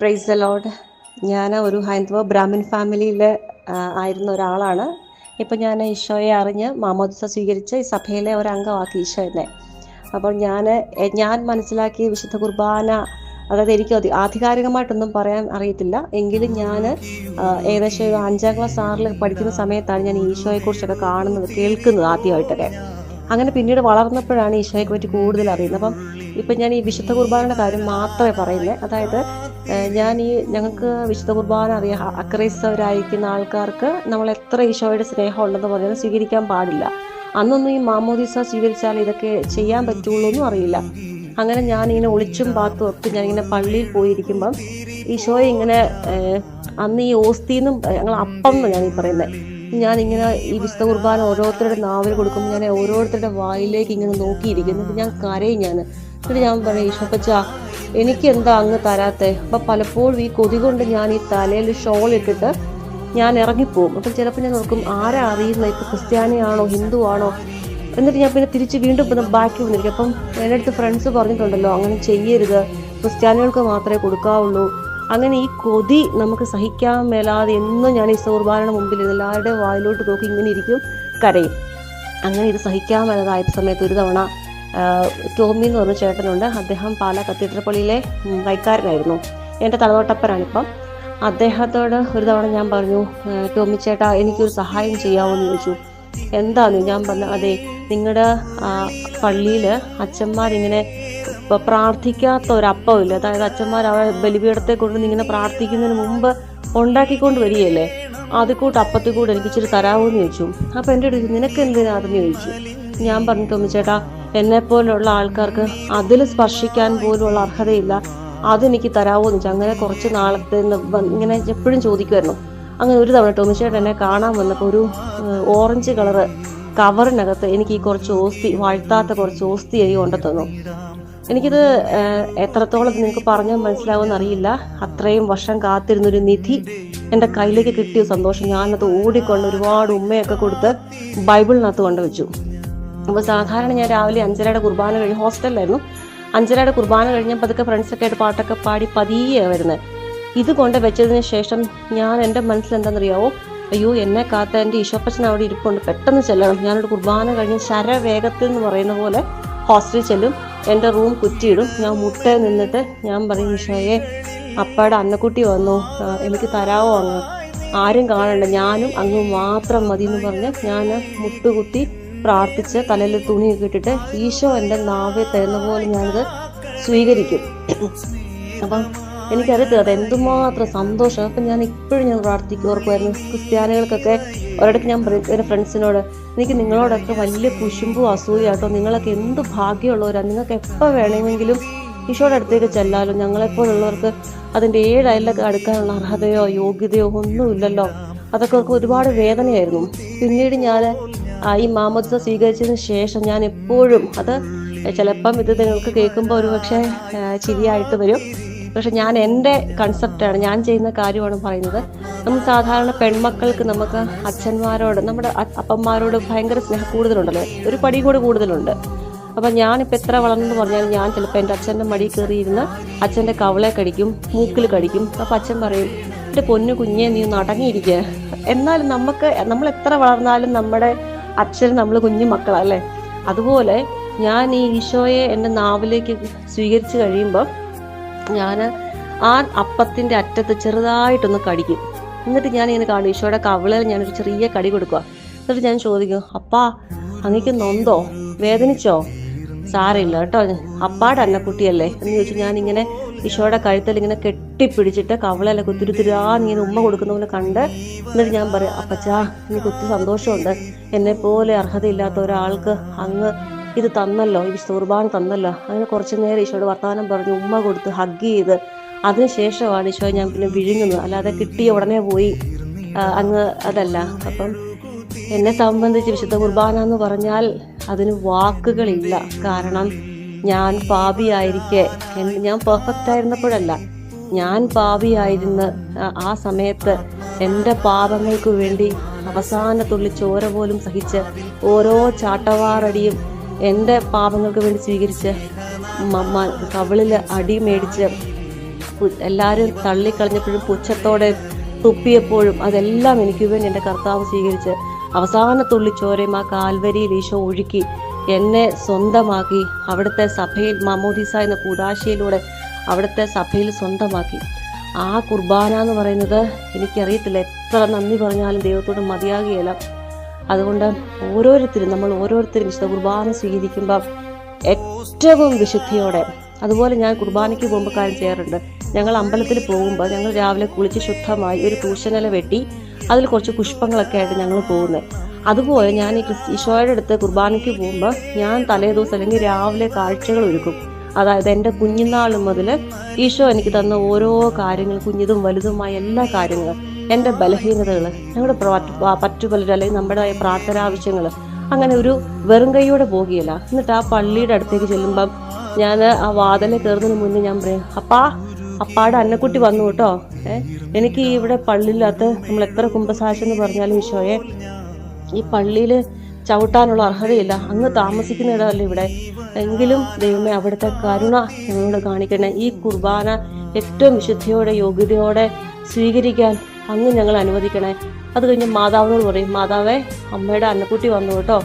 Praise the load ഞാൻ ഒരു ഹൈന്ദവ ബ്രാഹ്മിൻ ഫാമിലിയിൽ ആയിരുന്ന ഒരാളാണ്. ഇപ്പം ഞാൻ ഈശോയെ അറിഞ്ഞ് മാമോദിസ സ്വീകരിച്ച് ഈ സഭയിലെ ഒരംഗമാക്കി ഈശോ എന്നെ. അപ്പോൾ ഞാൻ ഞാൻ മനസ്സിലാക്കിയ വിശുദ്ധ കുർബാന അതായത് എനിക്ക് ആധികാരികമായിട്ടൊന്നും പറയാൻ അറിയത്തില്ല. എങ്കിലും ഞാൻ ഏകദേശം ഒരു അഞ്ചാം ക്ലാസ് ആറിൽ പഠിക്കുന്ന സമയത്താണ് ഞാൻ ഈശോയെക്കുറിച്ചൊക്കെ കാണുന്നത് കേൾക്കുന്നത് ആദ്യമായിട്ടൊക്കെ. അങ്ങനെ പിന്നീട് വളർന്നപ്പോഴാണ് ഈശോയെക്കുറിച്ച് കൂടുതൽ അറിയുന്നത്. അപ്പം ഇപ്പം ഞാൻ ഈ വിശുദ്ധ കുർബാനയുടെ കാര്യം മാത്രമേ പറയുന്നത് അതായത് ഞാൻ ഈ ഞങ്ങൾക്ക് വിശുദ്ധ കുർബാന അറിയാം അക്രൈസ്തവരായിരിക്കുന്ന ആൾക്കാർക്ക് നമ്മൾ എത്ര ഈശോയുടെ സ്നേഹം ഉണ്ടെന്ന് പറഞ്ഞാൽ സ്വീകരിക്കാൻ പാടില്ല. അന്നൊന്നും ഈ മാമോദിസ സ്വീകരിച്ചാൽ ഇതൊക്കെ ചെയ്യാൻ പറ്റുള്ളൂ എന്നും അറിയില്ല. അങ്ങനെ ഞാനിങ്ങനെ ഒളിച്ചും പാത്തും ഒക്കെ ഞാനിങ്ങനെ പള്ളിയിൽ പോയിരിക്കുമ്പം ഈശോയെ ഇങ്ങനെ അന്ന് ഈ ഓസ്തിന്നും ഞങ്ങൾ അപ്പം എന്ന് ഞാൻ ഈ പറയുന്നത് ഞാനിങ്ങനെ ഈ വിശുദ്ധ കുർബാന ഓരോരുത്തരുടെ നാവിൽ കൊടുക്കുമ്പോൾ ഞാൻ ഓരോരുത്തരുടെ വായിലേക്ക് ഇങ്ങനെ നോക്കിയിരിക്കുന്നു. ഞാൻ കരയും ഞാൻ എന്നിട്ട് ഞാൻ പറയും ഈശോപ്പച്ച എനിക്ക് എന്താ അങ്ങ് തരാത്തെ? അപ്പം പലപ്പോഴും ഈ കൊതി കൊണ്ട് ഞാൻ ഈ തലയിൽ ഷോൾ ഇട്ടിട്ട് ഞാൻ ഇറങ്ങിപ്പോകും. അപ്പം ചിലപ്പോൾ ഞാൻ നോക്കും ആരാ അറിയുന്ന? ഇപ്പം ക്രിസ്ത്യാനിയാണോ ഹിന്ദു ആണോ എന്നിട്ട് ഞാൻ പിന്നെ തിരിച്ച് വീണ്ടും പിന്നെ ബാക്കി വന്നിരിക്കും. അപ്പം എന്റെ അടുത്ത് ഫ്രണ്ട്സ് പറഞ്ഞിട്ടുണ്ടല്ലോ അങ്ങനെ ചെയ്യരുത്. ക്രിസ്ത്യാനികൾക്ക് മാത്രമേ കൊടുക്കാവുള്ളൂ. അങ്ങനെ ഈ കൊതി നമുക്ക് സഹിക്കാൻ മേലാതെ എന്നും ഞാൻ ഈ സൗർബാനയുടെ മുമ്പിൽ എല്ലാവരുടെയും വായിലോട്ട് നോക്കി ഇങ്ങനെ ഇരിക്കും കരയും. അങ്ങനെ ഇത് സഹിക്കാൻ മേലാതായ സമയത്ത് ഒരു തവണ ടോമി എന്ന് പറഞ്ഞ ചേട്ടനുണ്ട്. അദ്ദേഹം പാലാ കത്തീഡ്രൽ പള്ളിയിലെ വൈക്കാരനായിരുന്നു. എന്റെ തലതോട്ടപ്പരാണിപ്പം അദ്ദേഹത്തോട് ഒരു തവണ ഞാൻ പറഞ്ഞു ടോമി ചേട്ടാ എനിക്കൊരു സഹായം ചെയ്യാമോ എന്ന് ചോദിച്ചു. എന്താന്ന്? ഞാൻ പറഞ്ഞു അതെ നിങ്ങളുടെ പള്ളിയിൽ അച്ഛന്മാരിങ്ങനെ പ്രാർത്ഥിക്കാത്ത ഒരപ്പമില്ല അതായത് അച്ഛന്മാർ അവ ബലിപീഠത്തെ കൊണ്ട് ഇങ്ങനെ പ്രാർത്ഥിക്കുന്നതിന് മുമ്പ് ഉണ്ടാക്കിക്കൊണ്ട് വരികയല്ലേ? അത് കൂട്ട് അപ്പത്തിൽ കൂടെ എനിക്ക് ഇച്ചിരി തരാമോ എന്ന് ചോദിച്ചു. അപ്പോൾ എന്റെ അടുത്ത് നിനക്ക് എന്തിനാണെന്ന് ചോദിച്ചു. ഞാൻ പറഞ്ഞു ടോമി ചേട്ടാ എന്നെ പോലുള്ള ആൾക്കാർക്ക് അതിൽ സ്പർശിക്കാൻ പോലുള്ള അർഹതയില്ല. അതെനിക്ക് തരാമോ എന്ന് ചോദിച്ചു. അങ്ങനെ കുറച്ച് നാളത്തെ ഇങ്ങനെ എപ്പോഴും ചോദിക്കുമായിരുന്നു. അങ്ങനെ ഒരു തവണ ടോമി ചേട്ടൻ എന്നെ കാണാൻ വന്നപ്പോൾ ഒരു ഓറഞ്ച് കളറ് കവറിനകത്ത് എനിക്ക് ഈ കുറച്ച് ഓസ്തി വാഴ്ത്താത്ത കുറച്ച് ഓസ്തി എനിക്ക് കൊണ്ടു തന്നു. എനിക്കിത് എത്രത്തോളം നിങ്ങൾക്ക് പറഞ്ഞാൽ മനസ്സിലാവുമെന്ന് അറിയില്ല. അത്രയും വർഷം കാത്തിരുന്നൊരു നിധി എന്റെ കയ്യിലേക്ക് കിട്ടിയ സന്തോഷം. ഞാനത് ഓടിക്കൊണ്ട് ഒരുപാട് ഉമ്മയൊക്കെ കൊടുത്ത് ബൈബിളിനകത്ത് കൊണ്ടുവച്ചു അപ്പോൾ സാധാരണ ഞാൻ രാവിലെ അഞ്ചരയുടെ കുർബാന കഴിഞ്ഞ് ഹോസ്റ്റലിലായിരുന്നു. അഞ്ചരയുടെ കുർബാന കഴിഞ്ഞപ്പോൾ അതൊക്കെ ഫ്രണ്ട്സൊക്കെ ആയിട്ട് പാട്ടൊക്കെ പാടി പതിയെ വരുന്നത് ഇത് കൊണ്ട് വെച്ചതിന് ശേഷം ഞാൻ എന്റെ മനസ്സിൽ എന്താണെന്നറിയാവോ? അയ്യോ എന്നെ കാത്ത എന്റെ ഈശോപ്പച്ചൻ അവിടെ ഇരിപ്പുണ്ട്. പെട്ടെന്ന് ചെല്ലണം. ഞാനൊരു കുർബാന കഴിഞ്ഞ് ശരവേഗത്തിൽ എന്ന് പറയുന്ന പോലെ ഹോസ്റ്റലിൽ ചെല്ലും. എന്റെ റൂം കുറ്റിയിടും. ഞാൻ മുട്ടയിൽ നിന്നിട്ട് ഞാൻ പറയും ഈശോയെ അപ്പയുടെ അന്നക്കുട്ടി വന്നു. എനിക്ക് തരാവോ അങ്ങ്? ആരും കാണണ്ട. ഞാനും അങ്ങ് മാത്രം മതി എന്ന് പറഞ്ഞ് ഞാൻ മുട്ടുകുത്തി പ്രാർത്ഥിച്ച് തലയിൽ തുണിയൊക്കെ ഇട്ടിട്ട് ഈശോ എന്റെ നാവെ തരുന്ന പോലെ ഞാനത് സ്വീകരിക്കും. അപ്പം എനിക്കറിയത്തില്ല അത് എന്തുമാത്രം സന്തോഷം. അപ്പം ഞാൻ ഇപ്പോഴും ഞാൻ പ്രാർത്ഥിക്കും ഓർക്കുമായിരുന്നു ക്രിസ്ത്യാനികൾക്കൊക്കെ ഒരിടയ്ക്ക് ഞാൻ എന്റെ ഫ്രണ്ട്സിനോട് എനിക്ക് നിങ്ങളോടൊക്കെ വലിയ കുശുമ്പും അസൂയാട്ടോ നിങ്ങളൊക്കെ എന്ത് ഭാഗ്യമുള്ളവരാണ് നിങ്ങൾക്ക് എപ്പോൾ വേണമെങ്കിലും ഈശോയുടെ അടുത്തേക്ക് ചെല്ലാലോ. ഞങ്ങളെപ്പോലുള്ളവർക്ക് അതിന്റെ ഏഴ് അയലൊക്കെ അടുക്കാനുള്ള അർഹതയോ യോഗ്യതയോ ഒന്നുമില്ലല്ലോ. അതൊക്കെ ഒരുപാട് വേദനയായിരുന്നു. പിന്നീട് ഞാൻ ഈ മാമോദിസ സ്വീകരിച്ചതിന് ശേഷം ഞാൻ എപ്പോഴും അത് ചിലപ്പം ഇത് നിങ്ങൾക്ക് കേൾക്കുമ്പോൾ ഒരു പക്ഷേ ചിരിയായിട്ട് വരും. പക്ഷെ ഞാൻ എന്റെ കൺസെപ്റ്റാണ് ഞാൻ ചെയ്യുന്ന കാര്യമാണ് പറയുന്നത്. നമ്മൾ സാധാരണ പെൺമക്കൾക്ക് നമുക്ക് അച്ഛന്മാരോട് നമ്മുടെ അപ്പന്മാരോട് ഭയങ്കര സ്നേഹം കൂടുതലുണ്ടല്ലോ. ഒരു പടി കൂടി കൂടുതലുണ്ട്. അപ്പം ഞാനിപ്പോൾ എത്ര വളർന്നെന്ന് പറഞ്ഞാൽ ഞാൻ ചിലപ്പോൾ എന്റെ അച്ഛന്റെ മടി കയറിയിരുന്ന് അച്ഛന്റെ കവളെ കടിക്കും മൂക്കിൽ കടിക്കും. അപ്പം അച്ഛൻ പറയും എന്റെ പൊന്നു കുഞ്ഞെ നീ ഒന്ന് അടങ്ങിയിരിക്കുക എന്നാലും നമുക്ക് നമ്മൾ എത്ര വളർന്നാലും നമ്മുടെ അച്ഛൻ നമ്മൾ കുഞ്ഞു മക്കളല്ലേ അതുപോലെ ഞാൻ ഈ ഈശോയെ എന്റെ നാവിലേക്ക് സ്വീകരിച്ചു കഴിയുമ്പോൾ ഞാൻ ആ അപ്പത്തിന്റെ അറ്റത്ത് ചെറുതായിട്ടൊന്ന് കടിക്കും. എന്നിട്ട് ഞാൻ ഇങ്ങനെ കാണും ഈശോയുടെ കവിളിൽ ഞാനൊരു ചെറിയ കടി കൊടുക്കുക. എന്നിട്ട് ഞാൻ ചോദിക്കും അപ്പാ അങ്ങക്ക് നൊന്തോ? വേദനിച്ചോ? സാരമില്ല കേട്ടോ അപ്പാടെ അന്നക്കുട്ടിയല്ലേ? എന്ന് ചോദിച്ചു ഞാനിങ്ങനെ ഈശോയുടെ കഴുത്തിൽ ഇങ്ങനെ കെട്ടിപ്പിടിച്ചിട്ട് കവളയിലൊക്കെ ഒത്തിരി ഇങ്ങനെ ഉമ്മ കൊടുക്കുന്ന പോലെ കണ്ട് എന്നിട്ട് ഞാൻ പറയാം അപ്പച്ചാ എനിക്ക് ഒത്തിരി സന്തോഷമുണ്ട്. എന്നെപ്പോലെ പോലെ അർഹതയില്ലാത്ത ഒരാൾക്ക് അങ്ങ് ഇത് തന്നല്ലോ ഈ കുർബാന തന്നല്ലോ. അങ്ങനെ കുറച്ച് നേരം ഈശോയുടെ വർത്തമാനം പറഞ്ഞ് ഉമ്മ കൊടുത്ത് ഹഗ് ചെയ്ത് അതിനുശേഷമാണ് ഈശോ ഞാൻ പിന്നെ വിഴുങ്ങുന്നത്. അല്ലാതെ കിട്ടിയ ഉടനെ പോയി. അങ്ങ് അതല്ല. അപ്പം എന്നെ സംബന്ധിച്ച് വിശുദ്ധ കുർബാന എന്ന് പറഞ്ഞാൽ അതിന് വാക്കുകളില്ല. കാരണം ഞാൻ പാപിയായിരിക്കെ ഞാൻ പെർഫെക്റ്റ് ആയിരുന്നപ്പോഴല്ല ഞാൻ പാപിയായിരുന്ന ആ- സമയത്ത് എന്റെ പാപങ്ങൾക്ക് വേണ്ടി അവസാന തുള്ളി ചോര പോലും സഹിച്ച് ഓരോ ചാട്ടവാറടിയും എന്റെ പാപങ്ങൾക്ക് വേണ്ടി സ്വീകരിച്ച് കവിളിൽ അടി മേടിച്ച് എല്ലാവരും തള്ളിക്കളഞ്ഞപ്പോഴും പുച്ഛത്തോടെ തുപ്പിയപ്പോഴും അതെല്ലാം എനിക്ക് വേണ്ടി എന്റെ കർത്താവ് സ്വീകരിച്ച് അവസാന തുള്ളിച്ചോരയും ആ കാൽവരിയിൽ ഈശോ ഒഴുക്കി എന്നെ സ്വന്തമാക്കി. അവിടുത്തെ സഭയിൽ മമോദിസ എന്ന കൂടാശയിലൂടെ അവിടുത്തെ സഭയിൽ സ്വന്തമാക്കി. ആ കുർബാന എന്ന് പറയുന്നത് എനിക്കറിയത്തില്ല. എത്ര നന്ദി പറഞ്ഞാലും ദൈവത്തോട് മതിയാകുകയില്ല. അതുകൊണ്ട് ഓരോരുത്തരും നമ്മൾ ഓരോരുത്തരും വിശുദ്ധ കുർബാന സ്വീകരിക്കുമ്പോൾ ഏറ്റവും വിശുദ്ധിയോടെ അതുപോലെ ഞാൻ കുർബാനയ്ക്ക് പോകുമ്പോൾ കാര്യം ചെയ്യാറുണ്ട്. ഞങ്ങൾ അമ്പലത്തിൽ പോകുമ്പോൾ ഞങ്ങൾ രാവിലെ കുളിച്ച് ശുദ്ധമായി ഒരു ട്യൂഷനില വെട്ടി അതിൽ കുറച്ച് പുഷ്പങ്ങളൊക്കെ ആയിട്ട് ഞങ്ങൾ പോകുന്നത്. അതുപോലെ ഞാൻ ഈ ക്രിസ് ഈശോയുടെ അടുത്ത് കുർബാനയ്ക്ക് പോകുമ്പോൾ ഞാൻ തലേദിവസം അല്ലെങ്കിൽ രാവിലെ കാഴ്ചകൾ ഒരുക്കും. അതായത് എന്റെ കുഞ്ഞുനാൾ മുതൽ ഈശോ എനിക്ക് തന്ന ഓരോ കാര്യങ്ങൾ കുഞ്ഞതും വലുതുമായ എല്ലാ കാര്യങ്ങളും എന്റെ ബലഹീനതകൾ ഞങ്ങളുടെ പറ്റുപലരും അല്ലെങ്കിൽ നമ്മുടെ പ്രാർത്ഥന ആവശ്യങ്ങൾ അങ്ങനെ ഒരു വെറും കൈയോടെ പോകുകയില്ല. എന്നിട്ട് ആ പള്ളിയുടെ അടുത്തേക്ക് ചെല്ലുമ്പം ഞാൻ ആ വാതിലെ കയറുന്നതിന് മുന്നേ ഞാൻ പറയും അപ്പാ അപ്പാടെ അന്നക്കുട്ടി വന്നു കേട്ടോ. എനിക്ക് ഇവിടെ പള്ളിയിലകത്ത് നമ്മൾ എത്ര കുമ്പസാശം എന്ന് പറഞ്ഞാലും ഈശോയെ ഈ പള്ളിയിൽ ചവിട്ടാനുള്ള അർഹതയില്ല. അങ്ങ് താമസിക്കുന്ന ഇടമല്ല ഇവിടെ. എങ്കിലും ദൈവമേ അവിടുത്തെ കരുണ ഞങ്ങളോട് കാണിക്കണേ. ഈ കുർബാന ഏറ്റവും വിശുദ്ധിയോടെ യോഗ്യതയോടെ സ്വീകരിക്കാൻ അങ്ങ് ഞങ്ങൾ അനുവദിക്കണേ. അത് കഴിഞ്ഞ് മാതാവിനോട് പറയും മാതാവേ അമ്മയുടെ അന്നക്കുട്ടി വന്നു കേട്ടോ.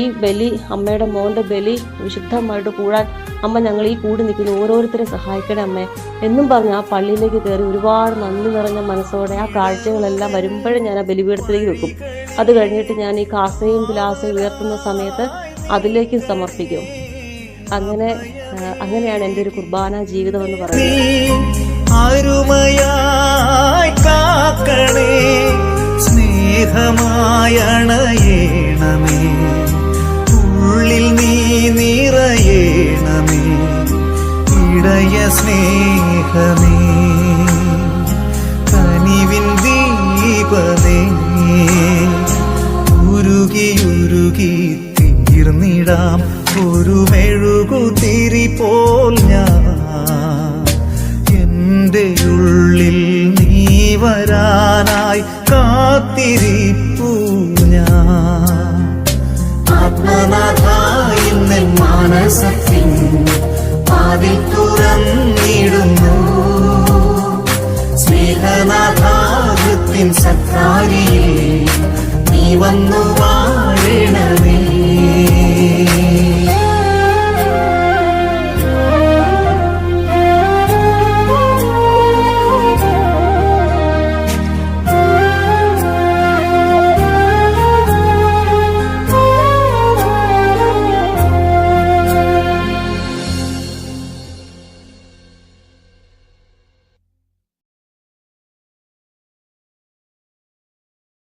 ഈ ബലി അമ്മയുടെ മോന്റെ ബലി വിശുദ്ധമായിട്ട് കൂടാൻ അമ്മ ഞങ്ങൾ ഈ കൂടി നിൽക്കുന്ന. ഓരോരുത്തരെ സഹായിക്കണേ അമ്മേ. എന്നും പറഞ്ഞ് ആ പള്ളിയിലേക്ക് കയറി ഒരുപാട് നന്ദി നിറഞ്ഞ മനസ്സോടെ ആ കാഴ്ചകളെല്ലാം വരുമ്പോഴും ഞാൻ ആ ബലിപീഠത്തിലേക്ക് വെക്കും. അത് കഴിഞ്ഞിട്ട് ഞാൻ ഈ കാസയും ഗ്ലാസയും ഉയർത്തുന്ന സമയത്ത് അതിലേക്കും സമർപ്പിക്കും. അങ്ങനെ അങ്ങനെയാണ് എന്റെ ഒരു കുർബാന ജീവിതം എന്ന് പറയുന്നത്. ഉള്ളിൽ നീ നിറയേണമേ ഇടയ സ്നേഹമേ. കനിവിൻ ദീപമേ തീർന്നിടാം ഒരു മെഴുകുതിരി പോൽ ഞാൻ. എന്റെ ഉള്ളിൽ നീ വരാനായി കാത്തിരിപ്പു ഞാൻ. ആത്മനാഥായി സത്രാ